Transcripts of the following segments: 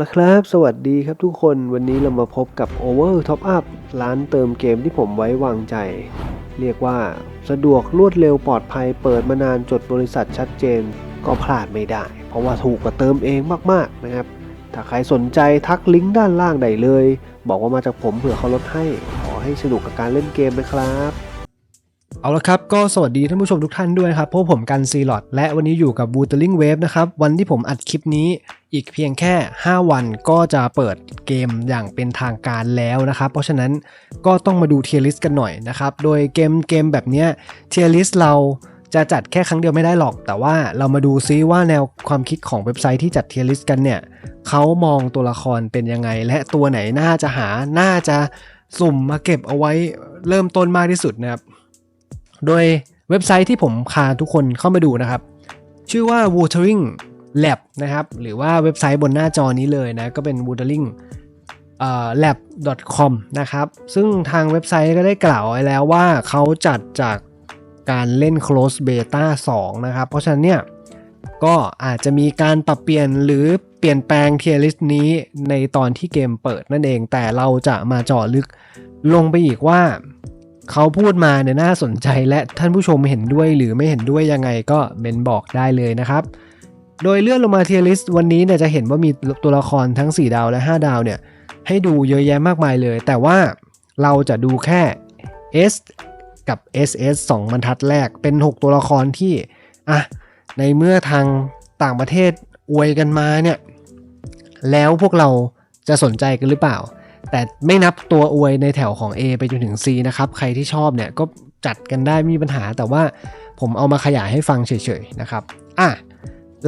ละครับ สวัสดีครับทุกคนวันนี้เรามาพบกับ Over Top Up ร้านเติมเกมที่ผมไว้วางใจ เรียกว่าสะดวกรวดเร็วปลอดภัยเปิดมานานจดบริษัทชัดเจนก็พลาดไม่ได้ เพราะว่าถูกกว่าเติมเองมากๆนะครับ ถ้าใครสนใจทักลิงก์ด้านล่างได้เลย บอกว่ามาจากผมเผื่อเขาลดให้ ขอให้สนุกกับการเล่นเกมนะครับ เอาละครับ ก็สวัสดีท่านผู้ชมทุกท่านด้วยครับพวกผมกันซีลอดและวันนี้อยู่กับ w o o t e r i n g Wave นะครับ วันที่ผมอัดคลิปนี้อีกเพียงแค่ 5 วันก็จะเปิดเกมอย่างเป็นทางการแล้วนะครับ เพราะฉะนั้นก็ต้องมาดูเทียร์ลิสกันหน่อยนะครับ โดยเกมเกมแบบนี้เทียร์ลิสเราจะจัดแค่ครั้งเดียวไม่ได้หรอก แต่ว่าเรามาดูซิว่าแนวความคิดของเว็บไซต์ที่จัดเทียร์ลิสกันเนี่ยเขามองตัวละครเป็นยังไง และตัวไหนน่าจะหาน่าจะสุ่มมาเก็บเอาไว้เริ่มต้นมากที่สุดนะครับ โดยเว็บไซต์ที่ผมพาทุกคนเข้ามาดูนะครับ ชื่อว่า watering lab นะครับ หรือว่าเว็บไซต์บนหน้าจอนี้เลยนะ ก็เป็น watering lab com นะครับ ซึ่งทางเว็บไซต์ก็ได้กล่าวไว้แล้วว่าเขาจัดจากการเล่น close beta 2 นะครับ เพราะฉะนั้นเนี่ย ก็อาจจะมีการปรับเปลี่ยนหรือเปลี่ยนแปลงเทียร์ลิสต์นี้ในตอนที่เกมเปิดนั่นเอง แต่เราจะมาเจาะลึกลงไปอีกว่า เขาพูดมาเนี่ยน่าสนใจและท่านผู้ชมเห็นด้วยหรือไม่เห็นด้วยยังไงก็เมนบอกได้เลยนะครับ โดยเลื่อนลงมาเทียลิสต์วันนี้เนี่ยจะเห็นว่ามีตัวละครทั้ง 4 ดาวและ 5 ดาวเนี่ยให้ดูเยอะแยะมากมายเลย แต่ว่าเราจะดูแค่ S กับ SS 2บรรทัดแรกเป็น 6 ตัวละครที่อะในเมื่อทางต่างประเทศอวยกันมาเนี่ยแล้วพวกเราจะสนใจกันหรือเปล่า แต่ไม่นับตัวอวยในแถวของ A ไปจนถึง C นะครับ ใครที่ชอบเนี่ยก็จัดกันได้ม่มีปัญหา แต่ว่าผมเอามาขยายให้ฟังเฉยๆนะครับ อะ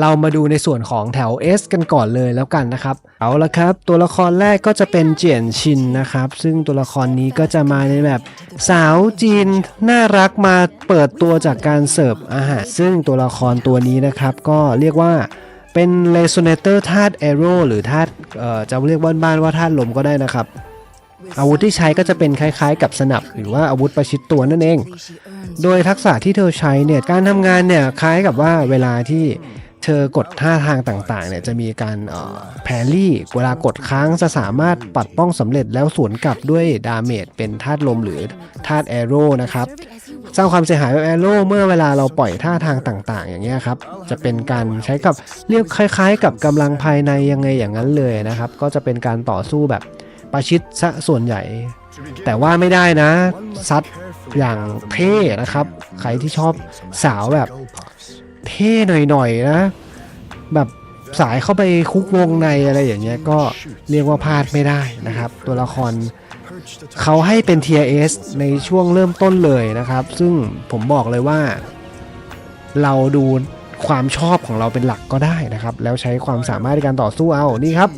เรามาดูในส่วนของแถว S กันก่อนเลยแล้วกันนะครับ เอาละครับ ตัวละครแรกก็จะเป็นเจียนชินนะครับ ซึ่งตัวละครนี้ก็จะมาในแบบสาวจีนน่ารักมาเปิดตัวจากการเสิร์ฟอาหาร ซึ่งตัวละครตัวนี้นะครับก็เรียกว่า เป็น Resonator ธาตุ Arrow หรือธาตุเอ่อจะเรียกบ้านๆว่าธาตุลมก็ได้นะครับ อาวุธที่ใช้ก็จะเป็นคล้ายๆ กับสนับ หรือว่าอาวุธประชิดตัวนั่นเอง โดยทักษะที่เธอใช้เนี่ยการทำงานเนี่ยคล้ายกับว่าเวลาที่เธอกดท่าทางต่างๆเนี่ยจะมีการแพรรี่เวลากดค้างจะสามารถปัดป้องสำเร็จแล้วสวนกลับด้วยดาเมจเป็นธาตุลมหรือธาตุแอโร่นะครับ สร้างความเสียหายแบบแอโร่เมื่อเวลาเราปล่อยท่าทางต่างๆ อย่างเงี้ยครับ จะเป็นการใช้กับเรียกคล้าย ๆ กับกำลังภายในยังไงอย่างนั้นเลยนะครับ ก็จะเป็นการต่อสู้แบบประชิดซะส่วนใหญ่ แต่ว่าไม่ได้นะ ซัดอย่างเท่นะครับ ใครที่ชอบสาวแบบเท่หน่อยๆนะ แบบสายเข้าไปคุกวงในอะไรอย่างเงี้ยก็เรียกว่าพลาดไม่ได้นะครับ ตัวละคร เขาให้เป็น Tier S ในช่วงเริ่มต้นเลยนะครับ ซึ่งผมบอกเลยว่า เราดูความชอบของเราเป็นหลักก็ได้นะครับ แล้วใช้ความสามารถในการต่อสู้เอานี่ครับ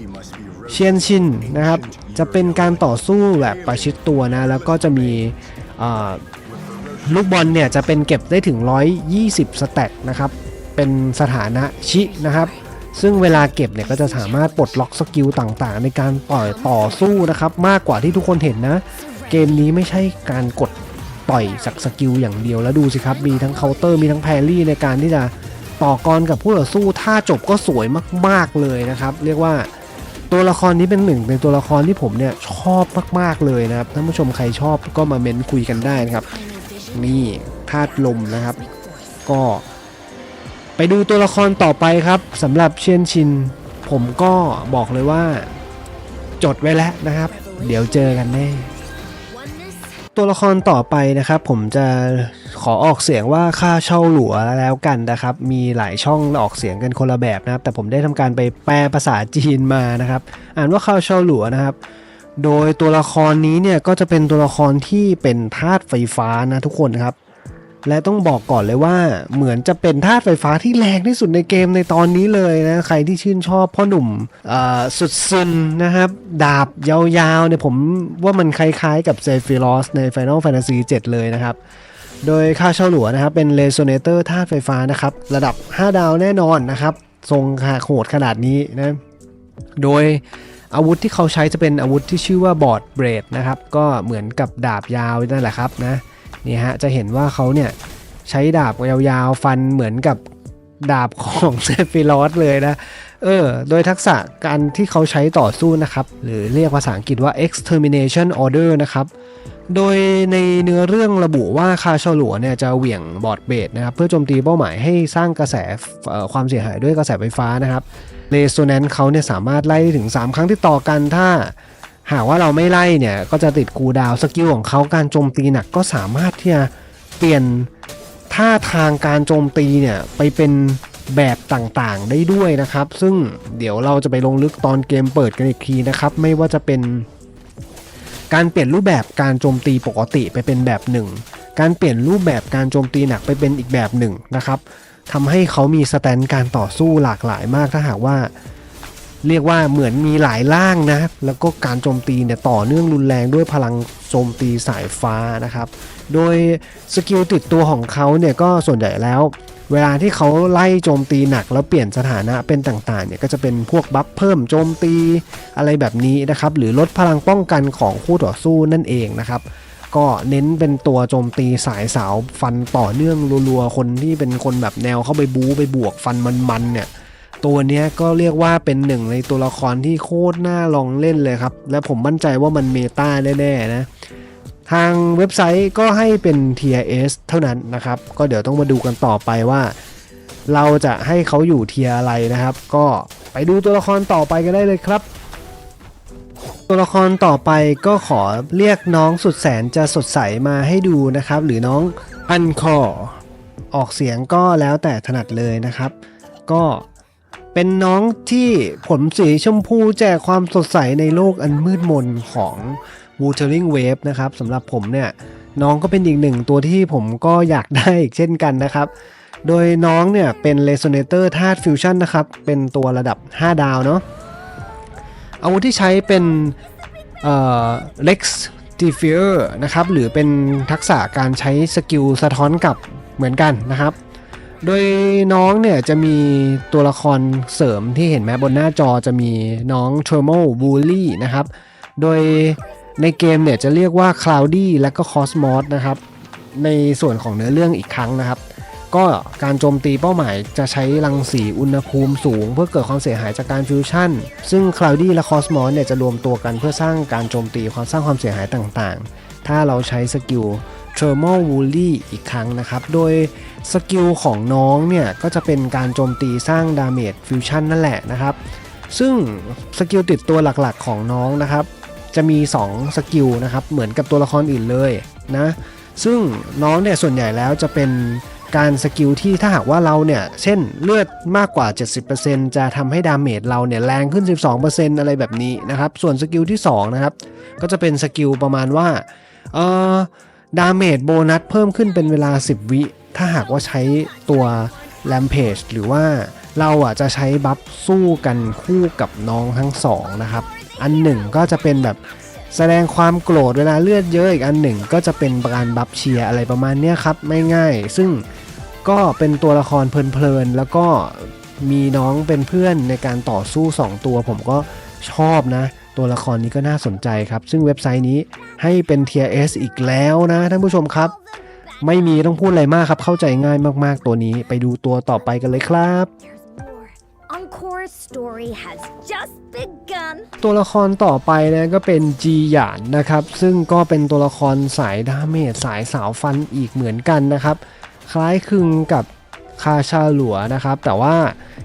เชียนชินนะครับ จะเป็นการต่อสู้แบบประชิดตัวนะ แล้วก็จะมีลูกบอลเนี่ยจะเป็นเก็บได้ถึง 120 สแต็กนะครับ เป็นสถานะชินะครับ ซึ่งเวลาเก็บเนี่ยก็จะสามารถปลดล็อกสกิลต่างๆ ในการต่อยต่อสู้นะครับ มากกว่าที่ทุกคนเห็นนะ เกมนี้ไม่ใช่การกดต่อยสักสกิลอย่างเดียวแล้วดูสิครับ มีทั้งเคาน์เตอร์มีทั้งแพรรี่ในการที่จะต่อกรกับผู้ต่อสู้ถ้าจบก็สวยมากๆเลยนะครับ เรียกว่าตัวละครนี้เป็นหนึ่งในตัวละครที่ผมเนี่ยชอบมากๆเลยนะครับท่านผู้ชมใครชอบก็มาเม้นคุยกันได้นะครับนี่ธาตุลมนะครับ ก็ ไปดูตัวละครต่อไปครับสำหรับเชียนชิน ผมก็บอกเลยว่า จดไว้แล้วนะครับ เดี๋ยวเจอกันแน่ตัวละครต่อไปนะครับ ผมจะขอออกเสียงว่าค่าเช่าหลัวแล้วกันนะครับ มีหลายช่องออกเสียงกันคนละแบบนะครับ แต่ผมได้ทำการไปแปลภาษาจีนมานะครับ อ่านว่าค่าเช่าหลัวนะครับ โดยตัวละครนี้เนี่ยก็จะเป็นตัวละครที่เป็นธาตุไฟฟ้านะทุกคนครับ และต้องบอกก่อนเลยว่าเหมือนจะเป็นธาตุไฟฟ้าที่แรงที่สุดในเกมในตอนนี้เลยนะ ใครที่ชื่นชอบพ่อหนุ่มสุดซึนนะครับ ดาบยาวๆเนี่ยผมว่ามันคล้ายๆกับเซฟิรอสใน Final Fantasy 7 เลยนะครับโดยค่าเช่าหลัวนะครับ เป็นเ e โซเนเตอร์ธาตุไฟฟ้านะครับ ระดับ 5 ดาวแน่นอนนะครับ ทรงขาโหดขนาดนี้นะ โดยอาวุธที่เขาใช้จะเป็นอาวุธที่ชื่อว่าบอร์ดเบรดนะครับ ก็เหมือนกับดาบยาวนั่นแหละครับนะ นี่ฮะจะเห็นว่าเขาเนี่ยใช้ดาบยาวๆ ฟันเหมือนกับดาบของเซฟิรอสเลยนะ เออ โดยทักษะการที่เขาใช้ต่อสู้นะครับ หรือเรียกภาษาอังกฤษว่า extermination order นะครับ โดยในเนื้อเรื่องระบุว่าคาชาหลัวเนี่ยจะเหวี่ยงบอร์ดเบสนะครับ เพื่อโจมตีเป้าหมายให้สร้างกระแสความเสียหายด้วยกระแสไฟฟ้านะครับเลโซแนนเขาเนี่ยสามารถไล่ถึง 3 ครั้งที่ต่อกันถ้า หากว่าเราไม่ไล่เนี่ยก็จะติดกูดาวสกิลของเขาการโจมตีหนักก็สามารถที่จะเปลี่ยนท่าทางการโจมตีเนี่ยไปเป็นแบบต่างๆได้ด้วยนะครับ ซึ่งเดี๋ยวเราจะไปลงลึกตอนเกมเปิดกันอีกทีนะครับ ไม่ว่าจะเป็น การเปลี่ยนรูปแบบการโจมตีปกติไปเป็นแบบหนึ่งการเปลี่ยนรูปแบบการโจมตีหนักไปเป็นอีกแบบหนึ่งนะครับทำให้เขามีสแตนการต่อสู้หลากหลายมากถ้าหากว่า เรียกว่าเหมือนมีหลายล่างนะ แล้วก็การโจมตีเนี่ยต่อเนื่องรุนแรงด้วยพลังโจมตีสายฟ้านะครับ โดยสกิลติดตัวของเขาเนี่ยก็ส่วนใหญ่แล้ว เวลาที่เขาไล่โจมตีหนักแล้วเปลี่ยนสถานะเป็นต่างๆเนี่ยก็จะเป็นพวกบัฟเพิ่มโจมตีอะไรแบบนี้นะครับ หรือลดพลังป้องกันของคู่ต่อสู้นั่นเองนะครับก็เน้นเป็นตัวโจมตีสายสาวฟันต่อเนื่องรัวๆ คนที่เป็นคนแบบแนวเข้าไปบู๊ไปบวกฟันมันๆเนี่ย ตัวเนี้ยก็เรียกว่าเป็นหนึ่งในตัวละครที่โคตรน่าลองเล่นเลยครับ และผมมั่นใจว่ามันเมตาแน่ๆนะ ทางเว็บไซต์ก็ให้เป็น Tier S เท่านั้นนะครับ ก็เดี๋ยวต้องมาดูกันต่อไปว่า เราจะให้เขาอยู่เทียอะไรนะครับ ก็ไปดูตัวละครต่อไปกันได้เลยครับ ตัวละครต่อไปก็ขอเรียกน้องสุดแสนจะสดใสมาให้ดูนะครับ หรือน้องอันคอออกเสียงก็แล้วแต่ถนัดเลยนะครับ ก็ เป็นน้องที่ผมสีชมพูแจกความสดใสในโลกอันมืดมนของ Wuthering Wave นะครับสำหรับผมเนี่ยน้องก็เป็นอีกหนึ่งตัวที่ผมก็อยากได้อีกเช่นกันนะครับ โดยน้องเนี่ยเป็น Resonator ธาตุฟิวชั่นนะครับ เป็นตัวระดับ 5 ดาวเนาะอาวุธที่ใช้เป็นเอ่อ Lex d e f i e r นะครับ หรือเป็นทักษะการใช้สกิลสะท้อนกลับเหมือนกันนะครับ โดยน้องเนี่ยจะมีตัวละครเสริมที่เห็นไหมบนหน้าจอจะมีน้อง Thermal Bully นะครับ โดยในเกมเนี่ยจะเรียกว่า Cloudy และก็ Cosmos นะครับ ในส่วนของเนื้อเรื่องอีกครั้งนะครับ ก็การโจมตีเป้าหมายจะใช้รังสีอุณหภูมิสูง เพื่อเกิดความเสียหายจากการฟิวชั่น ซึ่ง Cloudy และ Cosmos เนี่ยจะรวมตัวกันเพื่อสร้างการโจมตีความสร้างความเสียหายต่างๆ ถ้าเราใช้สกิล Thermal Bully อีกครั้งนะครับ โดย สกิลของน้องเนี่ยก็จะเป็นการโจมตีสร้างดาเมจฟิวชั่นนั่นแหละนะครับ ซึ่งสกิลติดตัวหลักๆของน้องนะครับ จะมี 2 สกิลนะครับ เหมือนกับตัวละครอื่นเลยนะ ซึ่งน้องเนี่ยส่วนใหญ่แล้วจะเป็นการสกิลที่ถ้าหากว่าเราเนี่ย เช่นเลือดมากกว่า 70%จะทำให้ดาเมจเราเนี่ยแรงขึ้น 12%อะไรแบบนี้นะครับ ส่วนสกิลที่ 2 นะครับ ก็จะเป็นสกิลประมาณว่าเออดาเมจโบนัสเพิ่มขึ้นเป็นเวลา 10 วิ ถ้าหากว่าใช้ตัว Rampage หรือว่าเราอะจะใช้บัฟสู้กันคู่กับน้องทั้งสองนะครับ อันหนึ่งก็จะเป็นแบบแสดงความโกรธเวลาเลือดเยอะอีกอันหนึ่งก็จะเป็นการบัฟเชียอะไรประมาณเนี้ยครับไม่ง่ายซึ่งก็เป็นตัวละครเพลินๆแล้วก็มีน้องเป็นเพื่อนในการต่อสู้ 2 ตัวผมก็ชอบนะ ตัวละครนี้ก็น่าสนใจครับ ซึ่งเว็บไซต์นี้ให้เป็น Tier S อีกแล้วนะท่านผู้ชมครับ ไม่มีต้องพูดอะไรมากครับ เข้าใจง่ายมากๆตัวนี้ไปดูตัวต่อไปกันเลยครับ There's more. Encore's story has just begun. ตัวละครต่อไปนะก็เป็นจีหยานนะครับ ซึ่งก็เป็นตัวละครสายดาเมจสายสาวฟันอีกเหมือนกันนะครับ คล้ายคลึงกับคาชาหลัวนะครับ แต่ว่า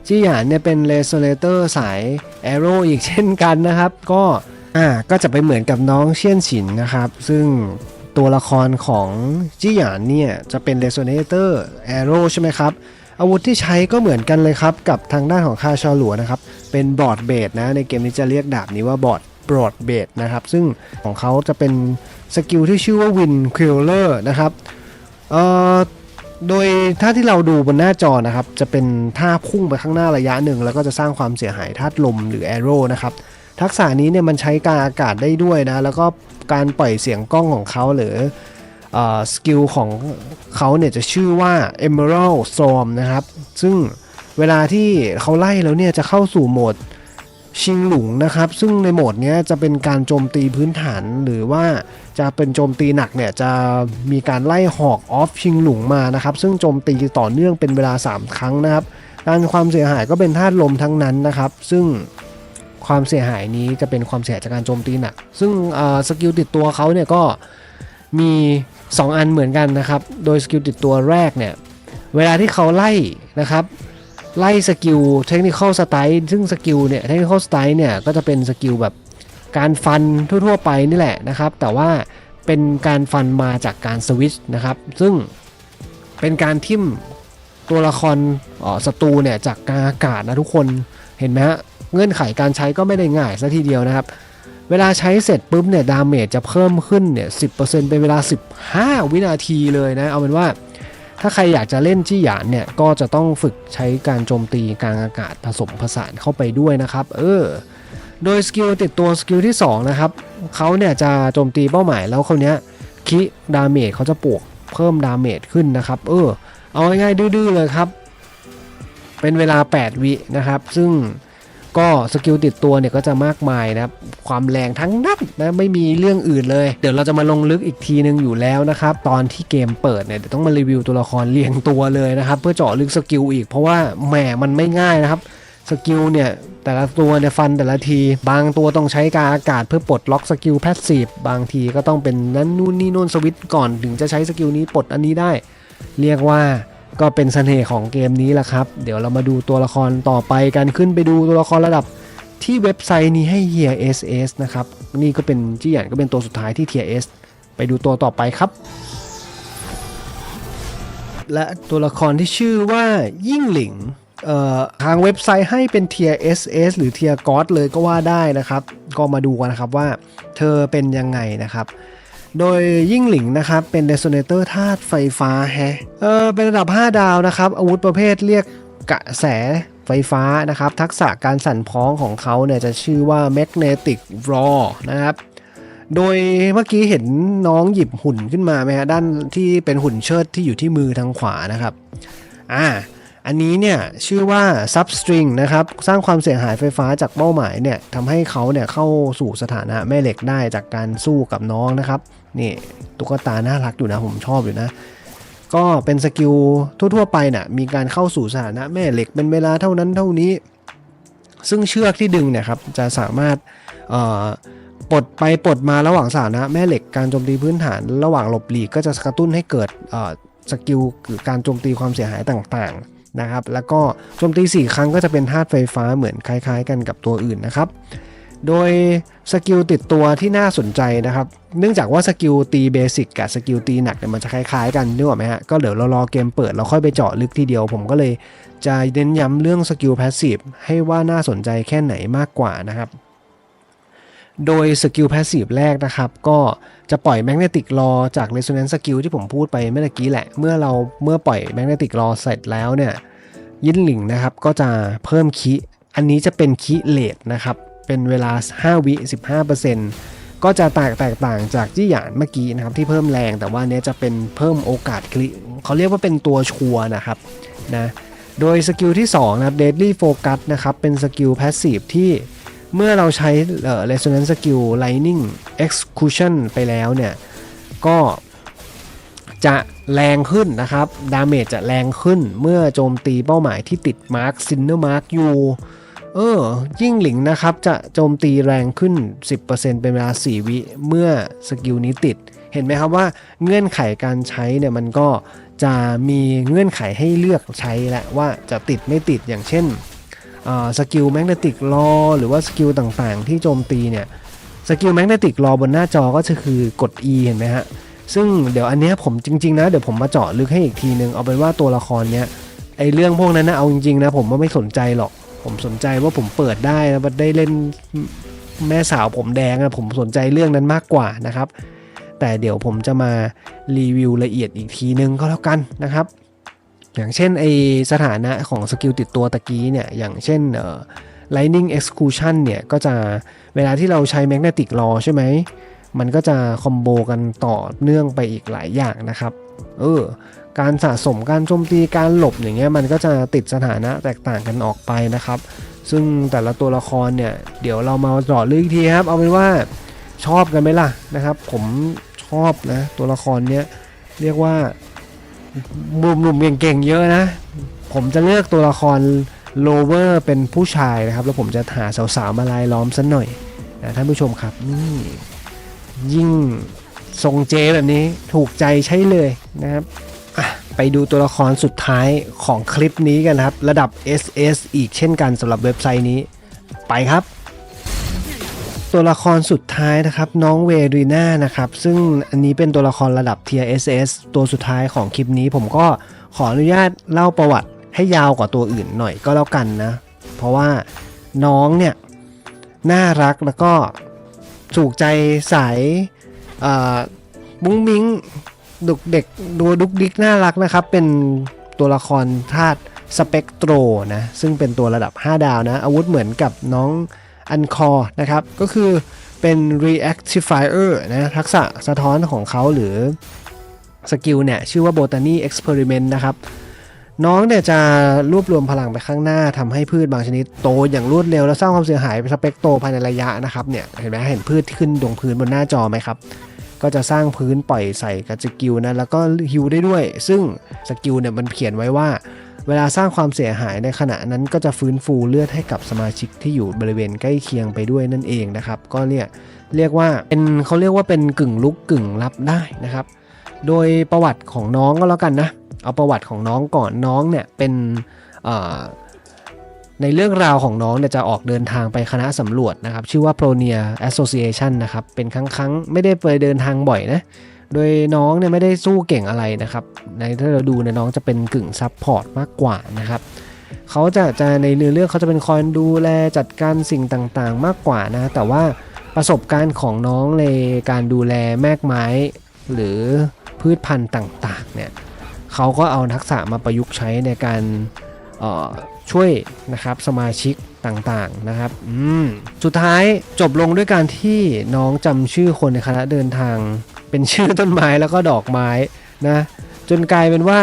จีหยานเนี่ยเป็นเรโซเนเตอร์สายแอโร่อีกเช่นกันนะครับ ก็อ่าก็จะไปเหมือนกับน้องเชียนฉินนะครับ ซึ่ง ตัวละครของจีหยานเนี่ย จะเป็นเรโซเนเตอร์แอโร่ใช่ไหมครับ อาวุธที่ใช้ก็เหมือนกันเลยครับ กับทางด้านของคาชาหลัวนะครับ เป็นบอร์ดเบดนะ ในเกมนี้จะเรียกดาบนี้ว่าบอร์ดบอร์ดเบดนะครับ ซึ่งของเขาจะเป็นสกิลที่ชื่อว่าวินคิลเลอร์นะครับเอ่อโดยถ้าที่เราดูบนหน้าจอนะครับ จะเป็นท่าพุ่งไปข้างหน้าระยะหนึ่ง แล้วก็จะสร้างความเสียหายธาตุลมหรือแอโร่นะครับ ทักษะนี้เนี่ยมันใช้การอากาศได้ด้วยนะ แล้วก็การปล่อยเสียงกล้องของเขาหรือสกิลของเขาเนี่ยจะชื่อว่า Emerald Storm นะครับ ซึ่งเวลาที่เขาไล่แล้วเนี่ยจะเข้าสู่โหมดชิงหลุงนะครับ ซึ่งในโหมดนี้จะเป็นการโจมตีพื้นฐานหรือว่าจะเป็นโจมตีหนักเนี่ยจะมีการไล่หอกออฟชิงหลุงมานะครับ ซึ่งโจมตีต่อเนื่องเป็นเวลา 3 ครั้งนะครับ การความเสียหายก็เป็นธาตุลมทั้งนั้นนะครับ ซึ่ง ความเสียหายนี้จะเป็นความเสียหายจากการโจมตีหนัก ซึ่งสกิลติดตัวเขาเนี่ยก็มี 2 อันเหมือนกันนะครับ โดยสกิลติดตัวแรกเนี่ย เวลาที่เขาไล่นะครับ ไล่สกิลเทคนิคอลสไตล์ซึ่งสกิลเนี่ยเทคนิคอลสไตล์เนี่ยก็จะเป็นสกิลแบบการฟันทั่วๆไปนี่แหละนะครับ แต่ว่าเป็นการฟันมาจากการสวิตช์นะครับ ซึ่งเป็นการทิ่มตัวละครศัตรูเนี่ยจากกลางอากาศนะทุกคน เห็นไหมฮะเงื่อนไขการใช้ก็ไม่ได้ง่ายซะทีเดียวนะครับ เวลาใช้เสร็จปุ๊บเนี่ยดาเมจจะเพิ่มขึ้นเนี่ยสิเป็นเวลา 15 วินาทีเลยนะ เอาเป็นว่า ถ้าใครอยากจะเล่นจี้หยานเนี่ยก็จะต้องฝึกใช้การโจมตีกลางอากาศผสมผสานเข้าไปด้วยนะครับ เออโดยสกิลติดตัวสกิลที่ 2 นะครับเขาเนี่ยจะโจมตีเป้าหมายแล้วเขาเนี้ยคิดาเมจเขาจะปวกเพิ่มดาเมจขึ้นนะครับ เออ เอาง่ายๆดื้อๆเลยครับ เป็นเวลา 8 วินะครับ ซึ่งก็สกิลติดตัวเนี่ยก็จะมากมายนะครับ ความแรงทั้งนั้นนะไม่มีเรื่องอื่นเลย เดี๋ยวเราจะมาลงลึกอีกทีนึงอยู่แล้วนะครับ ตอนที่เกมเปิดเนี่ยเดี๋ยวต้องมารีวิวตัวละครเรียงตัวเลยนะครับ เพื่อเจาะลึกสกิลอีกเพราะว่าแหมมันไม่ง่ายนะครับสกิลเนี่ยแต่ละตัวเนี่ยฟันแต่ละที บางตัวต้องใช้การอากาศเพื่อปลดล็อกสกิลแพสซีฟบางทีก็ต้องเป็นนั้นนู่นนี่นู่นสวิตก่อนถึงจะใช้สกิลนี้ปลดอันนี้ได้ เรียกว่า ก็เป็นเสน่ห์ของเกมนี้แหละครับ เดี๋ยวเรามาดูตัวละครต่อไปกันขึ้นไปดูตัวละครระดับที่เว็บไซต์นี้ให้เฮีย SS นะครับ นี่ก็เป็นจี้หยันก็เป็นตัวสุดท้ายที่เทีย S ไปดูตัวต่อไปครับ และตัวละครที่ชื่อว่ายิ่งหลิงเอ่อทางเว็บไซต์ให้เป็นเทีย SS หรือเทียกอ d เลยก็ว่าได้นะครับ ก็มาดูกันนะครับว่าเธอเป็นยังไงนะครับ โดยยิ่งหลิงนะครับเป็นเด s โ n เตอร์ธาตุไฟฟ้าแฮะเออเป็นระดับ 5 ดาวนะครับ อาวุธประเภทเรียกกระแสไฟฟ้านะครับ ทักษะการสั่นพ้องของเขาเนี่ยจะชื่อว่า Magnetic Raw นะครับโดยเมื่อกี้เห็นน้องหยิบหุ่นขึ้นมาไหมฮะด้านที่เป็นหุ่นเชิดที่อยู่ที่มือทางขวานะครับอ่า อันนี้เนี่ยชื่อว่า Substring นะครับ สร้างความเสียหายไฟฟ้าจากเป้าหมายเนี่ยทำให้เขาเนี่ยเข้าสู่สถานะแม่เหล็กได้จากการสู้กับน้องนะครับ นี่ตุ๊กตาน่ารักอยู่นะผมชอบอยู่นะ ก็เป็นสกิลทั่วๆไปน่ะมีการเข้าสู่สถานะแม่เหล็กเป็นเวลาเท่านั้นเท่านี้ ซึ่งเชือกที่ดึงเนี่ยครับจะสามารถเอ่อปลดไปปลดมาระหว่างสถานะแม่เหล็กการโจมตีพื้นฐาน ระหว่างหลบหลีกก็จะกระตุ้นให้เกิดเอ่อสกิลหรือการโจมตีความเสียหายต่างๆ นะครับ แล้วก็โจมตี 4 ครั้งก็จะเป็นธาตุไฟฟ้าเหมือนคล้าย ๆ กันกับตัวอื่นนะครับ โดยสกิลติดตัวที่น่าสนใจนะครับ เนื่องจากว่าสกิลตีเบสิกกับสกิลตีหนักเนี่ยมันจะคล้ายๆ กันนึกออกไหมฮะ ก็เดี๋ยวเรารอเกมเปิดเราค่อยไปเจาะลึกทีเดียว ผมก็เลยจะเน้นย้ำเรื่องสกิลพาสซีฟให้ว่าน่าสนใจแค่ไหนมากกว่านะครับ โดยสกิลพาสซีฟแรกนะครับ ก็จะปล่อยแมกเนติกรอจาก Resonance Skill ที่ผมพูดไปเมื่อกี้แหละ เมื่อเราเมื่อปล่อยแมกเนติกรอเสร็จแล้วเนี่ยยินหลิงนะครับก็จะเพิ่มคิ อันนี้จะเป็นคิเลทนะครับ เป็นเวลา 5 วิ 15%ก็จะแตกแตกต่างจากจี้หยานเมื่อกี้นะครับที่เพิ่มแรงแต่ว่าเนี้ยจะเป็นเพิ่มโอกาสคลิเขาเรียกว่าเป็นตัวชัวร์นะครับนะโดยสกิลที่2นะครับ Deadly Focus นะครับเป็นสกิล Passive ที่ เมื่อเราใช้เอ่อ Resonance Skill Lightning Execution ไปแล้วเนี่ย ก็จะแรงขึ้นนะครับ ดาเมจจะแรงขึ้นเมื่อโจมตีเป้าหมายที่ติดมาร์คซินเนอร์มาร์คอยู่ เออ ยิ่งหลิงนะครับ จะโจมตีแรงขึ้น 10%เป็นเวลา 4 วิ เมื่อสกิลนี้ติด เห็นไหมครับว่าเงื่อนไขการใช้เนี่ยมันก็จะมีเงื่อนไขให้เลือกใช้แหละว่าจะติดไม่ติดอย่างเช่น สกิลแมกเนติกรอหรือว่าสกิลต่างๆ ที่โจมตีเนี่ยสกิลแมกเนติกรอบนหน้าจอก็จะคือกด E เห็นไหมฮะ ซึ่งเดี๋ยวอันนี้ผมจริง ๆ นะ เดี๋ยวผมมาเจาะลึกให้อีกทีนึง เอาเป็นว่าตัวละครเนี้ยไอเรื่องพวกนั้นนะเอาจริงๆนะผมว่าไม่สนใจหรอก ผมสนใจว่าผมเปิดได้แล้วได้เล่นแม่สาวผมแดงอะผมสนใจเรื่องนั้นมากกว่านะครับ แต่เดี๋ยวผมจะมารีวิวละเอียดอีกทีนึงก็แล้วกันนะครับ อย่างเช่นไอสถานะของสกิลติดตัวตะกี้เนี่ย อย่างเช่นเอ่อ Lightning Execution เนี่ยก็จะเวลาที่เราใช้ Magnetic Law ใช่ไหม มันก็จะคอมโบกันต่อเนื่องไปอีกหลายอย่างนะครับ เออ การสะสมการโจมตีการหลบอย่างเงี้ยมันก็จะติดสถานะแตกต่างกันออกไปนะครับ ซึ่งแต่ละตัวละครเนี่ย เดี๋ยวเรามาจาะลึกอีกทีครับ เอาเป็นว่าชอบกันไหมล่ะนะครับ ผมชอบนะตัวละครเนี้ยเรียกว่า หนุ่มๆเก่งๆเยอะนะ ผมจะเลือกตัวละครโลเวอร์เป็นผู้ชายนะครับ แล้วผมจะหาสาวๆมาลายล้อมสักหน่อยนะท่านผู้ชมครับนี่ยิ่งทรงเจแบบนี้ถูกใจใช่เลยนะครับไปดูตัวละครสุดท้ายของคลิปนี้กันครับ ระดับ SS อีกเช่นกันสำหรับเว็บไซต์นี้ไปครับ ตัวละครสุดท้ายนะครับ น้องเวรีน่านะครับ ซึ่งอันนี้เป็นตัวละครระดับ TSS ตัวสุดท้ายของคลิปนี้ ผมก็ขออนุญาตเล่าประวัติให้ยาวกว่าตัวอื่นหน่อยก็แล้วกันนะ เพราะว่าน้องเนี่ย น่ารักแล้วก็ถูกใจสายบุ้งมิ้งดุกเด็กดูดุกดิกน่ารักนะครับ เป็นตัวละครธาตุสเปกโตรนะ ซึ่งเป็นตัวระดับ 5 ดาวนะ อาวุธเหมือนกับน้อง อันคอนะครับ ก็คือเป็น reactifier นะทักษะสะท้อนของเขาหรือสกิลเนี่ยชื่อว่า botany experiment นะครับ น้องเนี่ยจะรวบรวมพลังไปข้างหน้าทำให้พืชบางชนิดโตอย่างรวดเร็ว และสร้างความเสียหายสเปกโตภายในระยะนะครับเนี่ยเห็นไหมเห็นพืชที่ขึ้นตรงพื้นบนหน้าจอไหมครับ ก็จะสร้างพื้นปล่อยใส่กับสกิลนะแล้วก็ฮิวได้ด้วย ซึ่งสกิลเนี่ยมันเขียนไว้ว่า เวลาสร้างความเสียหายในขณะนั้นก็จะฟื้นฟูเลือดให้กับสมาชิกที่อยู่บริเวณใกล้เคียงไปด้วยนั่นเองนะครับ ก็เนี่ยเรียกว่าเป็นเขาเรียกว่าเป็นกึ่งลุกกึ่งรับได้นะครับ โดยประวัติของน้องก็แล้วกันนะเอาประวัติของน้องก่อนน้องเนี่ยเป็นในเรื่องราวของน้องเนี่ยจะออกเดินทางไปคณะสำรวจนะครับ ชื่อว่า Pronia Association นะครับ เป็นครั้งครั้งๆไม่ได้ไปเดินทางบ่อยนะ โดยน้องเนี่ยไม่ได้สู้เก่งอะไรนะครับ ในถ้าเราดูเนี่ยน้องจะเป็นกึ่งซับพอร์ตมากกว่านะครับเขาจะจะในเนื้อเรื่องเขาจะเป็นคอยดูแลจัดการสิ่งต่างๆ มากกว่านะ แต่ว่าประสบการณ์ของน้องในการดูแลแมกไม้ หรือพืชพันธุ์ต่างๆเนี่ยเขาก็เอาทักษะมาประยุกต์ใช้ในการออช่วยนะครับสมาชิกต่างๆนะครับสุดท้ายจบลงด้วยการที่น้องจำชื่อคนในคณะเดินทาง เป็นชื่อต้นไม้แล้วก็ดอกไม้นะจนกลายเป็นว่า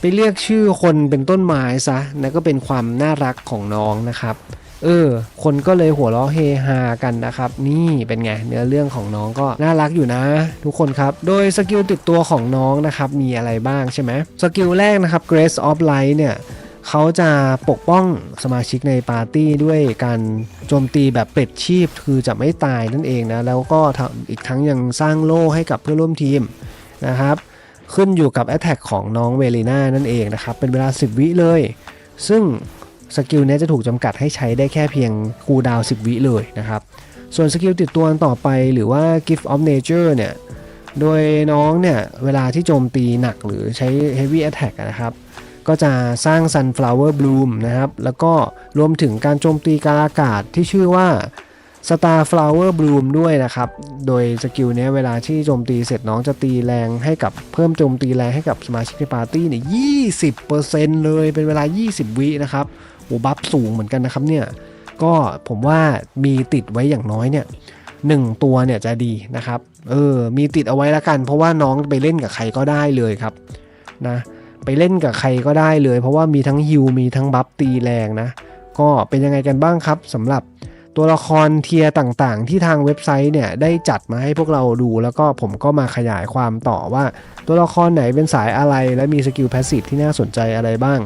ไปเรียกชื่อคนเป็นต้นไม้ซะนั่นก็เป็นความน่ารักของน้องนะครับ เออ คนก็เลยหัวเราะเฮฮากันนะครับ นี่เป็นไงเนื้อเรื่องของน้องก็น่ารักอยู่นะ ทุกคนครับ โดยสกิลติดตัวของน้องนะครับมีอะไรบ้างใช่ไหมสกิลแรกนะครับ Grace of Light เนี่ย เขาจะปกป้องสมาชิกในปาร์ตี้ด้วยการโจมตีแบบเป็ดชีพคือจะไม่ตายนั่นเองนะ แล้วก็อีกทั้งยังสร้างโล่ให้กับเพื่อนร่วมทีมนะครับ ขึ้นอยู่กับ a t t a c k ของน้องเวลีน่านั่นเองนะครับ เป็นเวลา 10 วิเลย ซึ่งสกิลนี้จะถูกจำกัดให้ใช้ได้แค่เพียงคูดาว 10 วิเลยนะครับ ส่วนสกิลติดตัวต่อไปหรือว่า Gift of Nature เนี่ย โดยน้องเนี่ย เวลาที่โจมตีหนักหรือใช้ Heavy Attack นะครับ ก็จะสร้าง Sunflower Bloom นะครับ แล้วก็รวมถึงการโจมตีกางอากาศที่ชื่อว่า Starflower Bloom ด้วยนะครับ โดยสกิลนี้เวลาที่โจมตีเสร็จน้องจะตีแรงให้กับเพิ่มโจมตีแรงให้กับสมาชิกในปาร์ตี้เนี่ย20%เลยเป็นเวลา 20 วินะครับโอ้บัฟสูงเหมือนกันนะครับเนี่ย ก็ผมว่ามีติดไว้อย่างน้อยเนี่ยหนึ่งตัวเนี่ยจะดีนะครับ เออ มีติดเอาไว้ละกัน เพราะว่าน้องไปเล่นกับใครก็ได้เลยครับนะ ไปเล่นกับใครก็ได้เลย เพราะว่ามีทั้งฮิวมีทั้งบัฟตีแรงนะ ก็เป็นยังไงกันบ้างครับสำหรับตัวละครเทียต่างๆ ที่ทางเว็บไซต์เนี่ยได้จัดมาให้พวกเราดู แล้วก็ผมก็มาขยายความต่อว่า ตัวละครไหนเป็นสายอะไร และมีสกิลแพสซีฟที่น่าสนใจอะไรบ้าง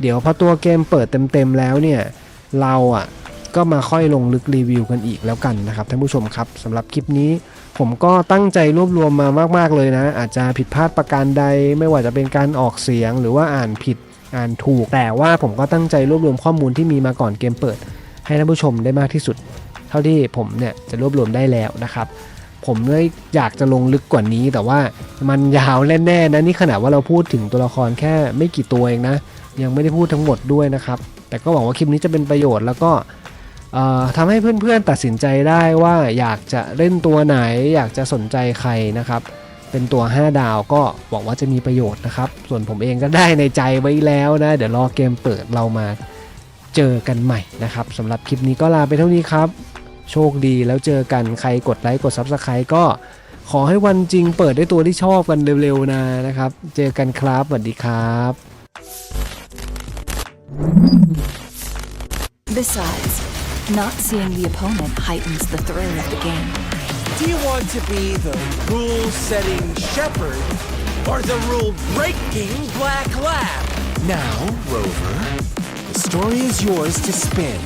เดี๋ยวพอตัวเกมเปิดเต็มๆแล้วเนี่ยเราอะ ก็มาค่อยลงลึกรีวิวกันอีกแล้วกันนะครับท่านผู้ชมครับสำหรับคลิปนี้ ผมก็ตั้งใจรวบรวมมามากๆเลยนะ อาจจะผิดพลาดประการใด ไม่ว่าจะเป็นการออกเสียงหรือว่าอ่านผิดอ่านถูก แต่ว่าผมก็ตั้งใจรวบรวมข้อมูลที่มีมาก่อนเกมเปิด ให้ท่านผู้ชมได้มากที่สุด เท่าที่ผมเนี่ยจะรวบรวมได้แล้วนะครับผมเลยอยากจะลงลึกกว่านี้ แต่ว่ามันยาวแน่ๆนะนี่ขนาดว่าเราพูดถึงตัวละครแค่ไม่กี่ตัวเองนะ ยังไม่ได้พูดทั้งหมดด้วยนะครับ แต่ก็หวังว่าคลิปนี้จะเป็นประโยชน์แล้วก็ ทำให้เพื่อนๆตัดสินใจได้ว่าอยากจะเล่นตัวไหน อยากจะสนใจใครนะครับ เป็นตัว 5 ดาวก็หวังว่าจะมีประโยชน์นะครับ ส่วนผมเองก็ได้ในใจไว้แล้วนะ เดี๋ยวรอเกมเปิดเรามาเจอกันใหม่นะครับสำหรับคลิปนี้ก็ลาไปเท่านี้ครับ โชคดีแล้วเจอกันใครกดไลค์กด Subscribe ก็ขอให้วันจริงเปิดได้ตัวที่ชอบกันเร็วๆนะนะครับ เจอกันครับสวัสดีครับ Besides, not seeing the opponent heightens the thrill of the game. Do you want to be the rule setting shepherd or the rule breaking black lab? Now, Rover, the story is yours to spin.